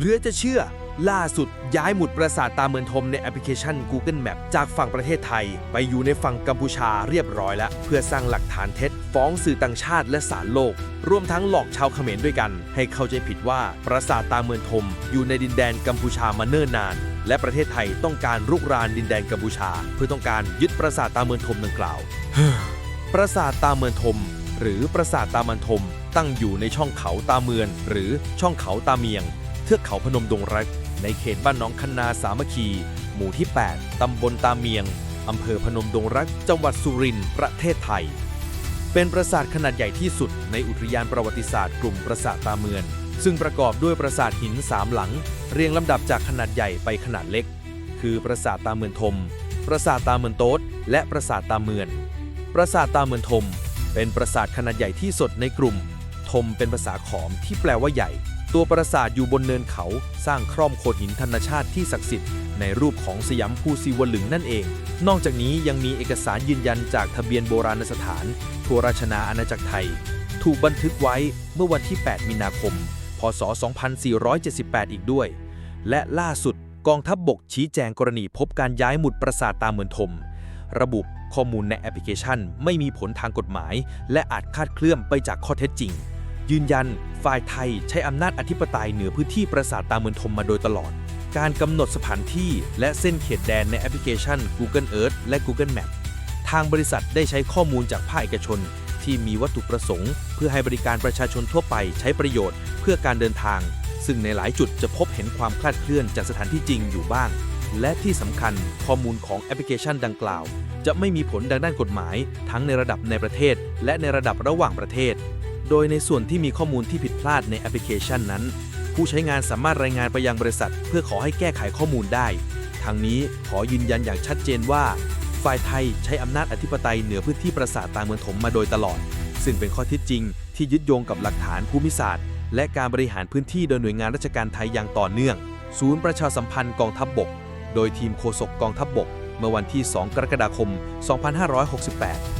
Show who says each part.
Speaker 1: เหลือจะเชื่อ ล่าสุดย้ายหมุดปราสาทตาเมืองทมในแอปพลิเคชัน Google Map จากฝั่งประเทศไทย ไปอยู่ในฝั่งกัมพูชาเรียบร้อยแล้ว เพื่อสร้างหลักฐานเท็จ ฟ้องสื่อต่างชาติและศาลโลก รวมทั้งหลอกชาวเขมรด้วยกัน ให้เข้าใจผิดว่าปราสาทตาเมืองทม อยู่ในดินแดนกัมพูชามาเนิ่นนาน และประเทศไทยต้องการรุกรานดินแดนกัมพูชา เพื่อต้องการยึดปราสาทตาเมืองทมดังกล่าวปราสาทตาเมืองทม หรือปราสาทตามันทม ตั้งอยู่ในช่องเขาตาเมือน หรือช่องเขาตาเมียง เทือกเขาพนมดงรัก ในเขตบ้านหน้องคันนาสามัคคี หมู่ที่ 8 ตำบลตาเมียง อำเภอพนมดงรัก จังหวัดสุรินทร์ ประเทศไทย เป็นปราสาทขนาดใหญ่ที่สุดในอุทยานประวัติศาสตร์กลุ่มปราสาทตาเมือนซึ่งประกอบด้วยปราสาทหินสามหลัง เรียงลำดับจากขนาดใหญ่ไปขนาดเล็ก คือปราสาทตาเมือนทม ปราสาทตาเมือนโต๊ด และปราสาทตาเมือนปราสาทตาเมือนทม เป็นปราสาทขนาดใหญ่ที่สุดในกลุ่ม ทมเป็นภาษาขอมที่แปลว่าใหญ่ ตัวปราสาทอยู่บนเนินเขาสร้างคร่อมโขดหินธรรมชาติที่ศักดิ์สิทธิ์ในรูปของสยามภูซีวลึงนั่นเอง นอกจากนี้ยังมีเอกสารยืนยันจากทะเบียนโบราณสถาน ทัวราชนาอาณาจักรไทย ถูกบันทึกไว้เมื่อวันที่ 8 มีนาคม พศ 2478 อีกด้วย และล่าสุดกองทัพบบกชี้แจงกรณีพบการย้ายหมุดปราสาทตามเมืองทม ระบุข้อมูลในแอปพลิเคชัน ไม่มีผลทางกฎหมาย และอาจคาดเคลื่อนไปจากข้อเท็จจริง ยืนยัน ฝ่ายไทยใช้อำนาจอธิปไตยเหนือพื้นที่ปราสาทตามเมืองทมมาโดยตลอด การกำหนดสถานที่และเส้นเขตแดนในแอปพลิเคชัน Google Earth และ Google Map ทางบริษัทได้ใช้ข้อมูลจากภาคเอกชน ที่มีวัตถุประสงค์ เพื่อให้บริการประชาชนทั่วไปใช้ประโยชน์ เพื่อการเดินทาง ซึ่งในหลายจุดจะพบเห็นความคลาดเคลื่อนจากสถานที่จริงอยู่บ้าง และที่สำคัญข้อมูลของแอปพลิเคชันดังกล่าว จะไม่มีผลทางด้านกฎหมาย ทั้งในระดับในประเทศ และในระดับระหว่างประเทศ โดยในส่วนที่มีข้อมูลที่ผิดพลาดในแอปพลิเคชันนั้น ผู้ใช้งานสามารถรายงานไปยังบริษัท เพื่อขอให้แก้ไขข้อมูลได้ ทางนี้ขอยืนยันอย่างชัดเจนว่า ฝ่ายไทยใช้อำนาจอธิปไตยเหนือพื้นที่ปราสาทตางเมืองถมมาโดยตลอด ซึ่งเป็นข้อเท็จจริง ที่ยึดโยงกับหลักฐานภูมิศาสตร์ และการบริหารพื้นที่โดยหน่วยงานราชการไทยอย่างต่อเนื่อง ศูนย์ประชาสัมพันธ์กองทัพบบก โดยทีมโฆษกกองทัพบบก เมื่อวันที่ 2 กรกฎาคม 2568